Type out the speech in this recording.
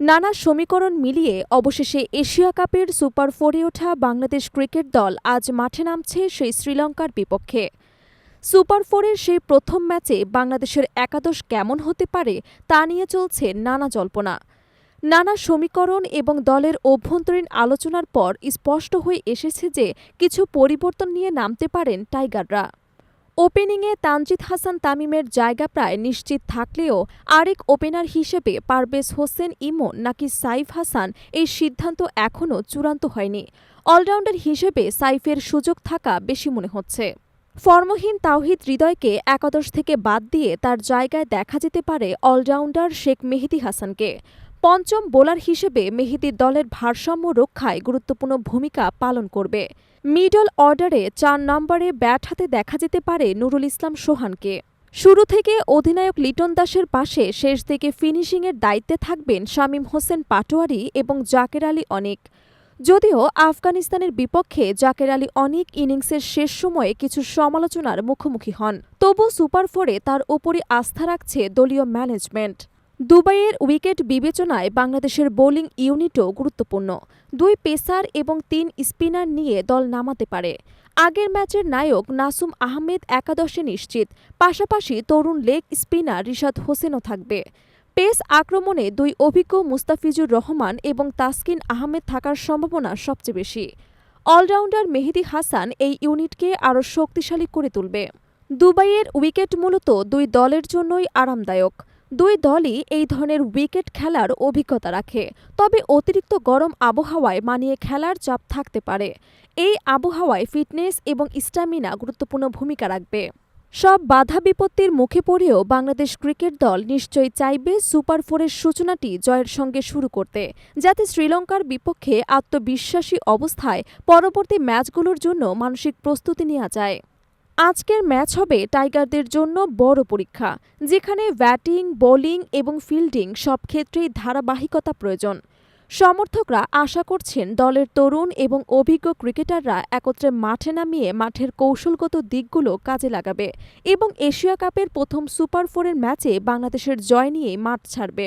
নানা সমীকরণ মিলিয়ে অবশেষে এশিয়া কাপের সুপার ফোরে ওঠা বাংলাদেশ ক্রিকেট দল আজ মাঠে নামছে সেই শ্রীলঙ্কার বিপক্ষে। সুপার ফোরের সেই প্রথম ম্যাচে বাংলাদেশের একাদশ কেমন হতে পারে তা নিয়ে চলছে নানা জল্পনা। নানা সমীকরণ এবং দলের অভ্যন্তরীণ আলোচনার পর স্পষ্ট হয়ে এসেছে যে কিছু পরিবর্তন নিয়ে নামতে পারেন টাইগাররা। ওপেনিংয়ে তানজিদ হাসান তামিমের জায়গা প্রায় নিশ্চিত থাকলেও আরেক ওপেনার হিসেবে পারভেজ হোসেন ইমন নাকি সাইফ হাসান এই সিদ্ধান্ত এখনও চূড়ান্ত হয়নি। অলরাউন্ডার হিসেবে সাইফের সুযোগ থাকা বেশি মনে হচ্ছে। ফর্মহীন তাওহিদ হৃদয়কে একাদশ থেকে বাদ দিয়ে তার জায়গায় দেখা যেতে পারে অলরাউন্ডার শেখ মেহেদি হাসানকে। পঞ্চম বোলার হিসেবে মেহেদি দলের ভারসাম্য রক্ষায় গুরুত্বপূর্ণ ভূমিকা পালন করবে। মিডল অর্ডারে চার নম্বরে ব্যাট হাতে দেখা যেতে পারে নুরুল ইসলাম সোহানকে। শুরু থেকে অধিনায়ক লিটন দাসের পাশে শেষ দিকে ফিনিশিংয়ের দায়িত্বে থাকবেন শামীম হোসেন পাটোয়ারি এবং জাকের আলী অনিক। যদিও আফগানিস্তানের বিপক্ষে জাকের আলী অনিক ইনিংসের শেষ সময়ে কিছু সমালোচনার মুখোমুখি হন। তবু সুপার ফোরে তার ওপরই আস্থা রাখছে দলীয় ম্যানেজমেন্ট। দুবাইয়ের উইকেট বিবেচনায় বাংলাদেশের বোলিং ইউনিটও গুরুত্বপূর্ণ। দুই পেসার এবং তিন স্পিনার নিয়ে দল নামাতে পারে। আগের ম্যাচের নায়ক নাসুম আহমেদ একাদশে নিশ্চিত। পাশাপাশি তরুণ লেগ স্পিনার রিশাদ হোসেনও থাকবে। পেস আক্রমণে দুই অভিজ্ঞ মুস্তাফিজুর রহমান এবং তাসকিন আহমেদ থাকার সম্ভাবনা সবচেয়ে বেশি। অলরাউন্ডার মেহেদি হাসান এই ইউনিটকে আরও শক্তিশালী করে তুলবে। দুবাইয়ের উইকেট মূলত দুই দলের জন্যই আরামদায়ক। দুই দলই এই ধরনের উইকেট খেলার অভিজ্ঞতা রাখে, তবে অতিরিক্ত গরম আবহাওয়ায় মানিয়ে খেলার চাপ থাকতে পারে। এই আবহাওয়ায় ফিটনেস এবং স্ট্যামিনা গুরুত্বপূর্ণ ভূমিকা রাখবে। সব বাধা বিপত্তির মুখে পড়েও বাংলাদেশ ক্রিকেট দল নিশ্চয়ই চাইবে সুপার ফোরের সূচনাটি জয়ের সঙ্গে শুরু করতে, যাতে শ্রীলঙ্কার বিপক্ষে আত্মবিশ্বাসী অবস্থায় পরবর্তী ম্যাচগুলোর জন্য মানসিক প্রস্তুতি নেওয়া যায়। আজকের ম্যাচ হবে টাইগারদের জন্য বড় পরীক্ষা, যেখানে ব্যাটিং, বোলিং এবং ফিল্ডিং সব ক্ষেত্রেই ধারাবাহিকতা প্রয়োজন। সমর্থকরা আশা করছেন দলের তরুণ এবং অভিজ্ঞ ক্রিকেটাররা একত্রে মাঠে নামিয়ে মাঠের কৌশলগত দিকগুলো কাজে লাগাবে এবং এশিয়া কাপের প্রথম সুপার ফোরের ম্যাচে বাংলাদেশের জয় নিয়ে মাঠ ছাড়বে।